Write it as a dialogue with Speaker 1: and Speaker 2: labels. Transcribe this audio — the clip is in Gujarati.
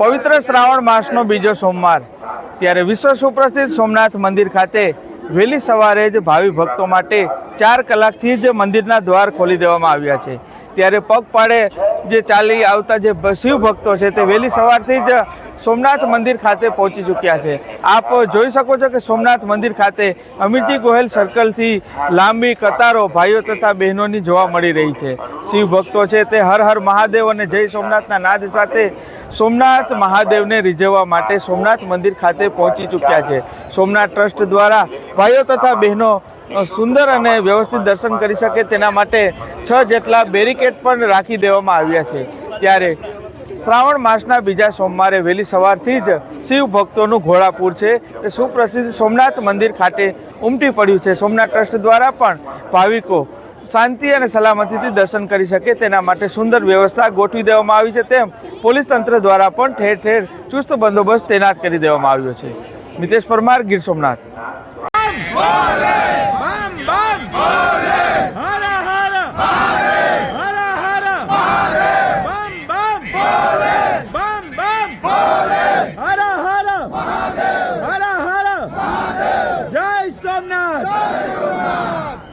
Speaker 1: પવિત્ર શ્રાવણ માસનો બીજો સોમવાર. ત્યારે વિશ્વ સુપ્રસિદ્ધ સોમનાથ મંદિર ખાતે વહેલી સવારે જ ભાવિ ભક્તો માટે ચાર કલાકથી જ મંદિરના દ્વાર ખોલી દેવામાં આવ્યા છે. ત્યારે પગપાળે જે ચાલી આવતા જે શિવ ભક્તો છે તે વહેલી સવારથી જ સોમનાથ મંદિર ખાતે પહોંચી ચૂક્યા છે. આપ જોઈ શકો છો કે સોમનાથ મંદિર ખાતે અમિતજી ગોહેલ સર્કલથી લાંબી કતારો ભાઈઓ તથા બહેનોની જોવા મળી રહી છે. શિવ ભક્તો છે તે હર હર મહાદેવ અને જય સોમનાથના નાદ સાથે સોમનાથ મહાદેવને રીઝવવા માટે સોમનાથ મંદિર ખાતે પહોંચી ચૂક્યા છે. સોમનાથ ટ્રસ્ટ દ્વારા ભાઈઓ તથા બહેનો સુંદર અને વ્યવસ્થિત દર્શન કરી શકે તેના માટે છ જેટલા બેરિકેડ પણ રાખી દેવામાં આવ્યા છે. ત્યારે શ્રાવણ માસના બીજા સોમવારે વહેલી સવારથી જ શિવ ભક્તોનું ઘોડાપુર છે. એ સુપ્રસિદ્ધ સોમનાથ મંદિર ખાતે ઉમટી પડ્યું છે. સોમનાથ ટ્રસ્ટ દ્વારા પણ ભાવિકો શાંતિ અને સલામતીથી દર્શન કરી શકે તેના માટે સુંદર વ્યવસ્થા ગોઠવી દેવામાં આવી છે. તેમ પોલીસ તંત્ર દ્વારા પણ ઠેર ઠેર ચુસ્ત બંદોબસ્ત તૈનાત કરી દેવામાં આવ્યો છે. મિતેશ પરમાર, ગીર સોમનાથ. Barcelona!